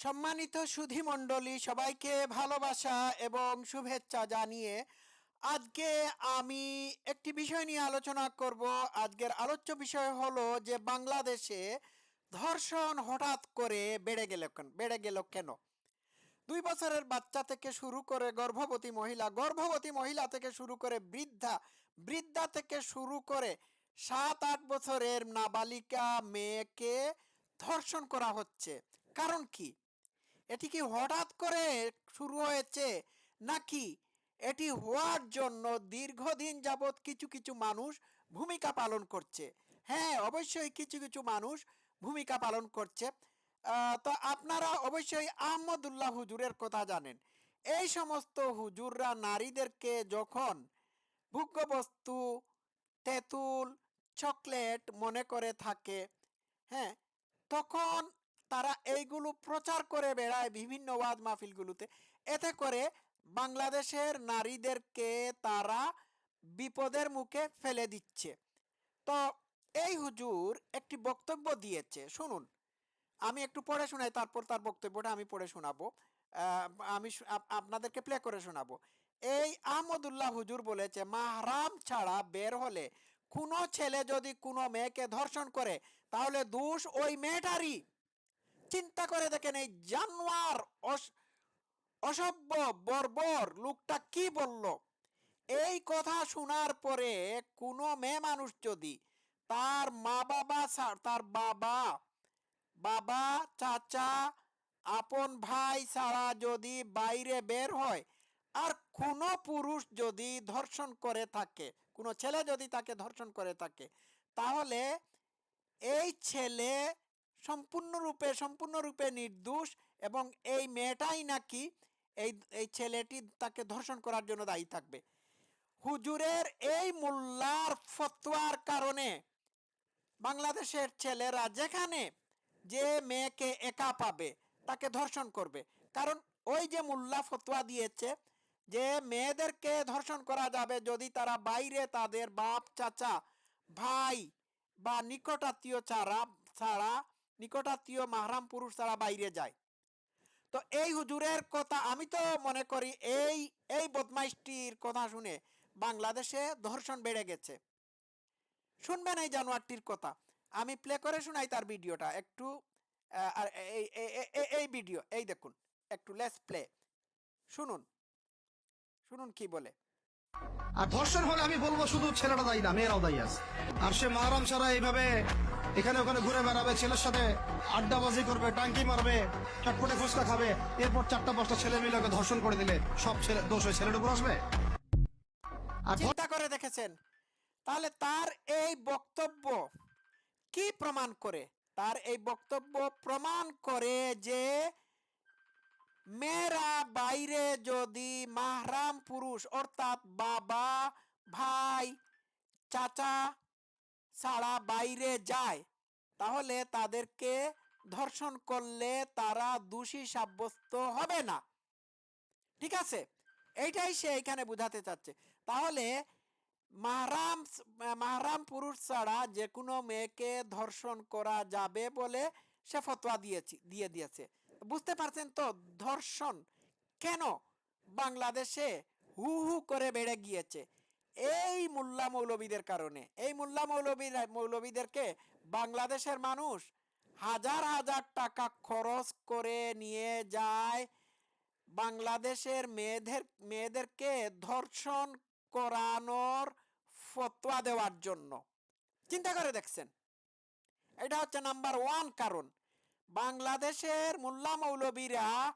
সম্মানিত সুধী মণ্ডলী, সবাইকে ভালোবাসা এবং শুভেচ্ছা জানিয়ে আজকে আমি একটি বিষয় নিয়ে আলোচনা করব। আজকের আলোচ্য বিষয় হলো যে বাংলাদেশে ধর্ষণ হঠাৎ করে বেড়ে গেল কেন? বেড়ে গেল কেন? দুই বছরের বাচ্চা থেকে শুরু করে গর্ভবতী মহিলা গর্ভবতী মহিলা থেকে শুরু করে বৃদ্ধা বৃদ্ধা থেকে শুরু করে সাত, আট বছরের নাবালিকা মেয়েকে ধর্ষণ করা হচ্ছে। কারণ কি? এটি কি হঠাৎ করে শুরু হয়েছে? নাকি এটি হওয়ার জন্য দীর্ঘদিন যাবৎ কিছু কিছু মানুষ ভূমিকা পালন করছে? হ্যাঁ অবশ্যই কিছু কিছু মানুষ ভূমিকা পালন করছে। তো আপনারা অবশ্যই আহমদুল্লাহ হুজুরের কথা জানেন। এই সমস্ত হুজুররা নারীদেরকে যখন ভোগ্যবস্তু, তেঁতুল, চকলেট মনে করে থাকে হ্যাঁ তখন তারা এইগুলো প্রচার করে বেড়ায় বিভিন্ন ওয়াজ মাহফিলগুলোতে। এতে করে বাংলাদেশের নারীদেরকে তারা বিপদের মুখে ফেলে দিচ্ছে। তো এই হুজুর একটি বক্তব্য দিয়েছে, শুনুন। আমি একটু পড়ে শোনাই, তারপর তার বক্তব্যটা আমি পড়ে শোনাবো। আমি আপনাদেরকে প্লে করে শোনাবো। এই আহমদুল্লাহ হুজুর বলেছে, মাহরাম ছাড়া বের হলে কোনো ছেলে যদি কোনো মেয়েকে ধর্ষণ করে, তাহলে দোষ ওই মেয়েটারই। চিন্তা করে দেখেন এই জানোয়ার অসভ্য, বর্বর লোকটা কি বলল? এই কথা শোনার পরে কোনো মেয়ে মানুষ যদি তার মা বাবা তার বাবা বাবা, চাচা, আপন ভাই ছাড়া যদি বাইরে বের হয় আর কোনো পুরুষ যদি ধর্ষণ করে থাকে, কোনো ছেলে যদি তাকে ধর্ষণ করে থাকে, তাহলে এই ছেলে সম্পূর্ণরূপে সম্পূর্ণরূপে নির্দোষ এবং এই মেয়েটাই নাকি এই এই ছেলেটি তাকে ধর্ষণ করার জন্য দায়ী থাকবে। হুজুরের এই মোল্লার ফতোয়ার কারণে বাংলাদেশের ছেলেরা যেখানে যে মেয়েকে একা পাবে, তাকে ধর্ষণ করবে। কারণ ওই যে মোল্লা ফতোয়া দিয়েছে যে মেয়েদেরকে ধর্ষণ করা যাবে যদি তারা বাইরে তাদের বাপ, চাচা, ভাই বা নিকটাত্মীয় ছাড়া ছাড়া নিকটাত্মীয় মাহরাম পুরুষ ছাড়া বাইরে যায়। তো এই হুজুরের কথা আমি তো মনে করি এই এই বদমাইশটির কথা শুনে বাংলাদেশে ধর্ষণ বেড়ে গেছে। শুনবেন এই জানোয়ারটির কথা। আমি প্লে করে শোনাই তার ভিডিওটা। একটু আর এই- এই ভিডিও, এই দেখুন। একটু লেস প্লে শুনুন। শুনুন কি বলে। আর ধর্ষণ হলে আমি বলব শুধু ছেলেটা দায়ী না, মেয়েরাও দায়ী আছে। আর সে মারাম ছাড়া এইভাবে এখানে ওখানে ঘুরে বেড়াবে ছেলের সাথে আড্ডাবাজি করবে টাঙ্কি মারবে চটপটে ফুচকা খাবে। এরপর চারটা পাঁচটা ছেলে মিলে ধর্ষণ করে দিলে। সব ছেলে দোষ ওই ছেলের উপর আসবে? আর চিন্তা করে দেখেছেন? তাহলে তার এই বক্তব্য কি প্রমাণ করে? তার এই বক্তব্য প্রমাণ করে যে মেয়েরা বাইরে যদি মাহরাম পুরুষ অর্থাৎ বাবা ভাই চাচা ছাড়া বাইরে যায়। তাহলে তাদেরকে ধর্ষণ করলে তারা দোষী সাব্যস্ত হবে না। ঠিক আছে? এইটাই সে এখানে বোঝাতে চাচ্ছে। তাহলে মাহরাম মাহরাম পুরুষ ছাড়া যে কোনো মেয়েকে ধর্ষণ করা যাবে বলে সে ফতোয়া দিয়েছি, দিয়ে দিয়েছে। বুঝতে পারছেন তো? ধর্ষণ কেন বাংলাদেশে হু হু করে বেড়ে গিয়েছে? এই মোল্লা মৌলবীদের কারণে। এই মোল্লা মৌলবী, মৌলবীদেরকে বাংলাদেশের মানুষ হাজার হাজার টাকা খরচ করে নিয়ে যায়। বাংলাদেশের মেয়েদের, মেয়েদেরকে ধর্ষণ করানোর ফতোয়া দেওয়ার জন্য। চিন্তা করে দেখছেন? এটা হচ্ছে নাম্বার ওয়ান কারণ। বাংলাদেশের মোল্লা মৌলবীরা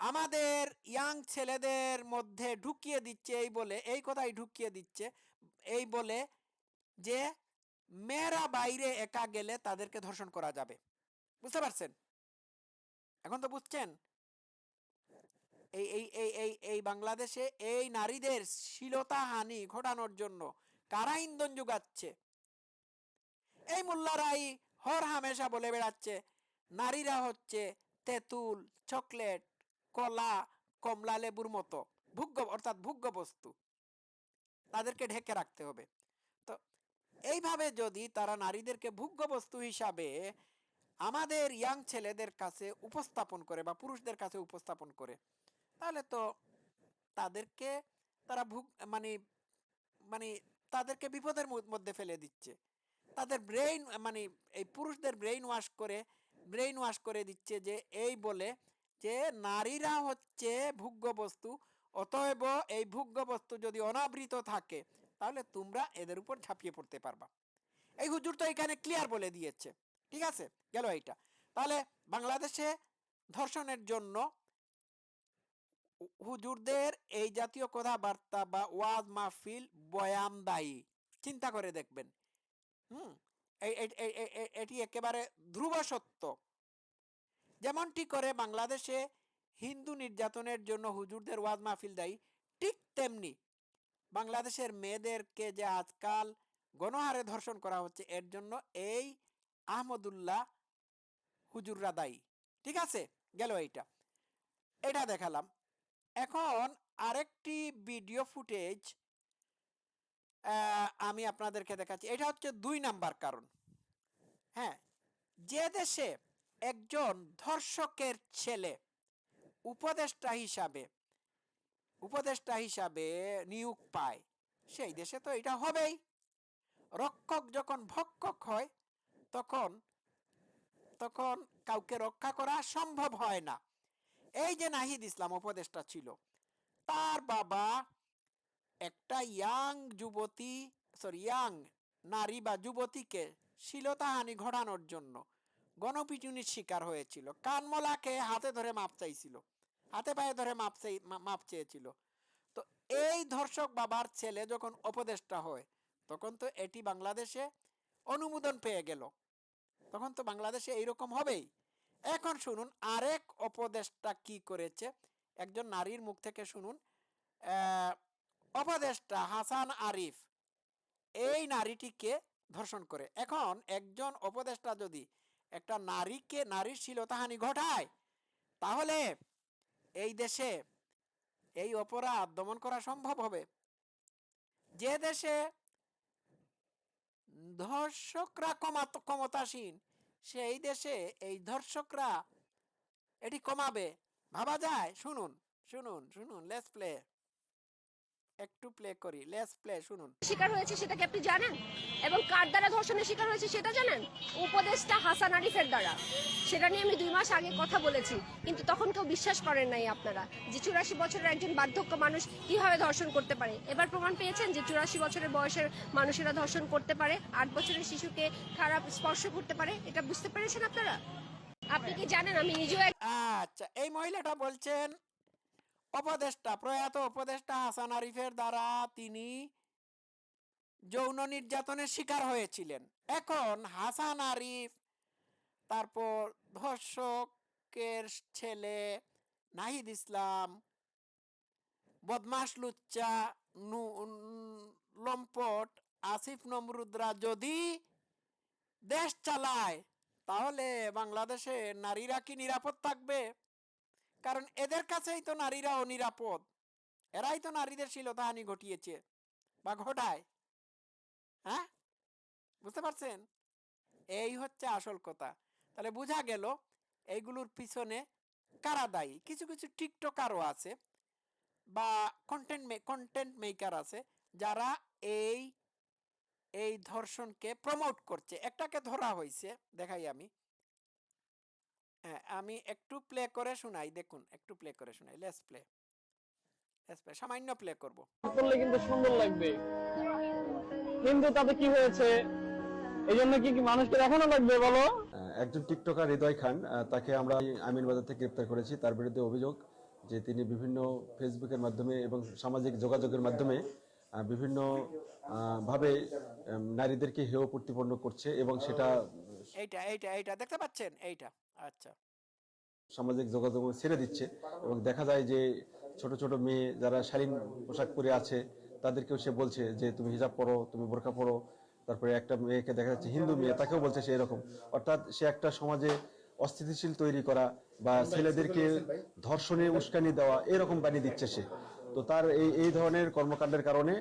আমাদের ইয়াং ছেলেদের মধ্যে ঢুকিয়ে দিচ্ছে এই বলে, এই কথাই ঢুকিয়ে দিচ্ছে, এই বলে যে মেয়েরা বাইরে একা গেলে তাদেরকে ধর্ষণ করা যাবে। বুঝতে পারছেন? এখন তো বুঝছেন? এই এই এই এই এই বাংলাদেশে এই নারীদের শ্লীলতা হানি ঘটানোর জন্য কারা ইন্ধন যোগাচ্ছে? এই মোল্লারাই হর হামেশা বলে বেড়াচ্ছে, নারীরা হচ্ছে তেঁতুল, চকলেট কলা, কমলা লেবুর মতো ভোগ্য, অর্থাৎ ভোগ্য বস্তু। তাদেরকে ঢেকে রাখতে হবে। তো এইভাবে যদি তারা নারীদেরকে ভোগ্য বস্তু হিসাবে আমাদের ইয়াং ছেলেদের কাছে উপস্থাপন করে বা পুরুষদের কাছে উপস্থাপন করে, তাহলে তো তাদেরকে তারা ভুগ মানে মানে তাদেরকে বিপদের মধ্যে ফেলে দিচ্ছে। তাদের ব্রেইন মানে এই পুরুষদের ব্রেইন ওয়াশ করে ব্রেইন ওয়াশ করে দিচ্ছে যে, এই বলে যে নারীরা হচ্ছে ভোগ্য বস্তু অতএব এই ভোগ্য বস্তু যদি অনাবৃত থাকে, তাহলে তোমরা এদের উপর ঝাঁপিয়ে পড়তে পারবা। এই হুজুর তো এখানে ক্লিয়ার বলে দিয়েছে। ঠিক আছে? গেল এইটা। তাহলে বাংলাদেশে ধর্ষণের জন্য হুজুরদের এই জাতীয় কথাবার্তা বা ওয়াজ মাহফিল বয়ান দায়ী চিন্তা করে দেখবেন। হুম? এটি একেবারে ধ্রুব সত্য। যেমনটি করে বাংলাদেশে হিন্দু নির্যাতনের জন্য হুজুরদের ওয়াজ মাহফিল দায়ী, ঠিক তেমনি বাংলাদেশের মেয়েদেরকে যে আজকাল গণহারে ধর্ষণ করা হচ্ছে, এর জন্য এই আহমদুল্লাহ হুজুররা দায়ী। ঠিক আছে? গেল এইটা। এটা দেখালাম। এখন আরেকটি ভিডিও ফুটেজ আমি আপনাদেরকে দেখাচ্ছি। এটা হচ্ছে দুই নাম্বার কারণ। হ্যাঁ যে দেশে একজন ধর্ষকের ছেলে, উপদেষ্টা হিসাবে উপদেষ্টা হিসাবে নিয়োগ পায়। সেই দেশে তো এটা হবেই। রক্ষক যখন ভক্ষক হয়, তখন তখন কাউকে রক্ষা করা সম্ভব হয় না। এই যে নাহিদ ইসলাম উপদেষ্টা ছিল, তার বাবা একটা ইয়াং যুবতী সরি ইয়াং নারী বা যুবতীকে শিলতাহানি ঘটানোর জন্য গণপিটুনির শিকার হয়েছিল। কানমলাকে হাতে ধরে মাপ চাইছিল। হাতে পায়ে ধরে মাপ চাই- মাপ চেয়েছিল। তো এই ধর্ষক বাবার ছেলে যখন উপদেষ্টা হয়, তখন তো এটি বাংলাদেশে অনুমোদন পেয়ে গেল। তখন তো বাংলাদেশে এইরকম হবেই। এখন শুনুন, আরেক উপদেষ্টা কি করেছে? একজন নারীর মুখ থেকে শুনুন। উপদেষ্টা হাসান আরিফ, এই নারীটিকে ধর্ষণ করে। এখন একজন উপদেষ্টা যদি একটা নারীকে, নারীর শিলতাহানি ঘটায়, তাহলে এই দেশে এই অপরাধ দমন করা সম্ভব হবে। যে দেশে ধর্ষকরা ক্ষমতাসীন, সেই দেশে এই ধর্ষকরা এটি কমাবে। ভাবা যায়? শুনুন শুনুন শুনুন লেস প্লে একটু প্লে করি লেস প্লে শুনুন। শিকার হয়েছে সেটা কি আপনি জানেন? এবং কার দ্বারা ধর্ষণের শিকার হয়েছে সেটা জানেন? উপদেশটা হাসান আরিফের দ্বারা। সেটা নিয়ে আমি দুই মাস আগে কথা বলেছি কিন্তু তখন কেউ বিশ্বাস করেন নাই আপনারা যে চুরাশি বছরের একজন বার্ধক্য মানুষ কীভাবে ধর্ষণ করতে পারে। এবার প্রমাণ পেয়েছেন যে চুরাশি বছরের বয়সের মানুষেরা ধর্ষণ করতে পারে আট বছরের শিশুকে খারাপ স্পর্শ করতে পারে এটা বুঝতে পেরেছেন আপনারা? আপনি কি জানেন? আমি নিজেও আচ্ছা এই মহিলাটা বলছেন উপদেষ্টা, প্রয়াত উপদেষ্টা হাসান আরিফের দ্বারা তিনি যৌন নির্যাতনের শিকার হয়েছিলেন। এখন হাসান আরিফ, তারপর ধর্ষকের ছেলে নাহিদ ইসলাম, বদমাস লুচ্চা লম্পট, আসিফ নমরুদরা যদি দেশ চালায়, তাহলে বাংলাদেশে নারীরা কি নিরাপদ থাকবে? কারণ এদের কাছেই তো নারীরা অনিরাপদ। এরাই তো নারীদের শিলতাহানি ঘটিয়েছে বা ঘটায়। হ্যাঁ? বুঝতে পারছেন? এই হচ্ছে আসল কথা। তাহলে বোঝা গেল এইগুলোর পিছনে কারা দায়ী? কিছু কিছু টিকটকারও আছে বা কন্টেন্ট কন্টেন্ট মেকার আছে যারা এই এই ধর্ষণকে প্রমোট করছে। একটাকে ধরা হয়েছে, দেখাই আমি। হ্যাঁ আমি একটু প্লে করে শোনাই দেখুন একটু প্লে করে শোনাই লেস প্লে লেস প্লে সামান্য প্লে করব। করলে কিন্তু সুন্দর লাগবে। কিন্তু তাতে কি হয়েছে? এই জন্য কি কি মানুষকে দেখানো লাগবে বলো? একজন টিকটকার হৃদয় খান তাকে আমরা আমিনবাজার থেকে গ্রেপ্তার করেছি। তার বিরুদ্ধে অভিযোগ যে তিনি বিভিন্ন ফেসবুকের মাধ্যমে এবং সামাজিক যোগাযোগের মাধ্যমে আহ, বিভিন্ন আহ, ভাবে নারীদেরকে হেয় প্রতিপন্ন করছে এবং সেটা এইটা এইটা এইটা দেখতে পাচ্ছেন? এইটা আচ্ছা। সামাজিক যোগাযোগ ছেড়ে দিচ্ছে এবং দেখা যায় যে ছোট ছোট মেয়ে যারা শালীন পোশাক পরে আছে তাদেরকেও সে বলছে যে তুমি হিজাব পরো তুমি বোরকা পরো। তারপরে একটা মেয়েকে দেখা যাচ্ছে হিন্দু মেয়ে তাকেও বলছে সে এরকম। অর্থাৎ সে একটা সমাজে অস্থিতিশীল তৈরি করা বা ছেলেদেরকে ধর্ষণে উস্কানি দেওয়া এরকম বানিয়ে দিচ্ছে সে। তো তার এই এই ধরনের কর্মকাণ্ডের কারণে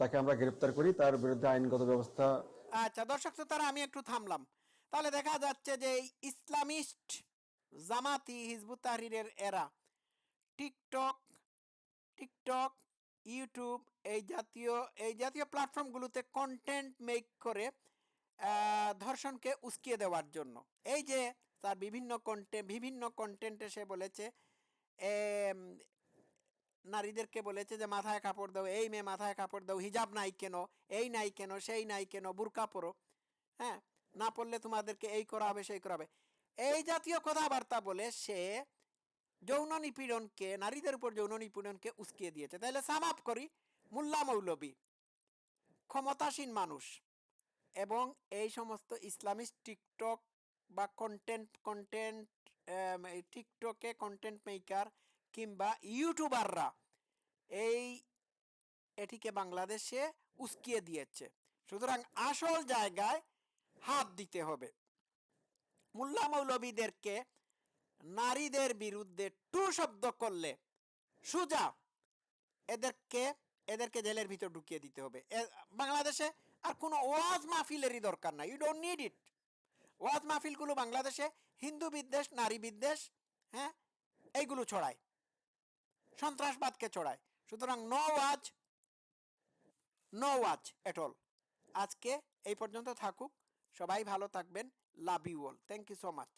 তাকে আমরা গ্রেপ্তার করি। তার বিরুদ্ধে আইনগত ব্যবস্থা আচ্ছা দর্শক শ্রোতারা আমি একটু থামলাম। তাহলে দেখা যাচ্ছে যে ইসলামিস্ট জামাতি হিজবুত তাহরিরের এরা টিকটক টিকটক, ইউটিউব এই জাতীয় এই জাতীয় প্ল্যাটফর্মগুলোতে কন্টেন্ট মেক করে ধর্ষণকে উস্কিয়ে দেওয়ার জন্য। এই যে তার বিভিন্ন কন্টেন্ট বিভিন্ন কন্টেন্টে সে বলেছে নারীদেরকে বলেছে যে, মাথায় কাপড় দাও, এই মেয়ে মাথায় কাপড় দাও, হিজাব নাই কেন, এই নাই কেন, সেই নাই কেন, বুরকা পরো। হ্যাঁ? না পড়লে তোমাদেরকে এই করা হবে সেই করা হবে এই জাতীয় কথাবার্তা বলে সে যৌন নিপীড়নকে, নারীদের উপর যৌন নিপীড়নকে উস্কিয়ে দিয়েছে। তাহলে সাম আপ করি, মোল্লা মৌলবী, ক্ষমতাসীন মানুষ এবং এই সমস্ত ইসলামিস্ট টিকটক বা কন্টেন্ট কন্টেন্ট টিকটকে কন্টেন্ট মেকার কিংবা ইউটিউবাররা এই এটিকে বাংলাদেশে উস্কিয়ে দিয়েছে। সুতরাং আসল জায়গায় হাত দিতে হবে। মোল্লা মৌলবীদেরকে নারীদের বিরুদ্ধে টু শব্দ করলে সুজা এদেরকে এদেরকে জেলের ভিতর ঢুকিয়ে দিতে হবে। বাংলাদেশে আর কোনো ওয়াজ মাহফিলেরই দরকার নাই। ইউ ডোন্ট নিড ইট ওয়াজ মাহফিলগুলো বাংলাদেশে হিন্দু বিদ্বেষ, নারী বিদ্বেষ হ্যাঁ এইগুলো ছড়ায়। সন্ত্রাসবাদকে ছড়ায়। সুতরাং নো ওয়াজ নো ওয়াচ এট অল আজকে এই পর্যন্ত থাকুক। সবাই ভালো থাকবেন love you all thank you so much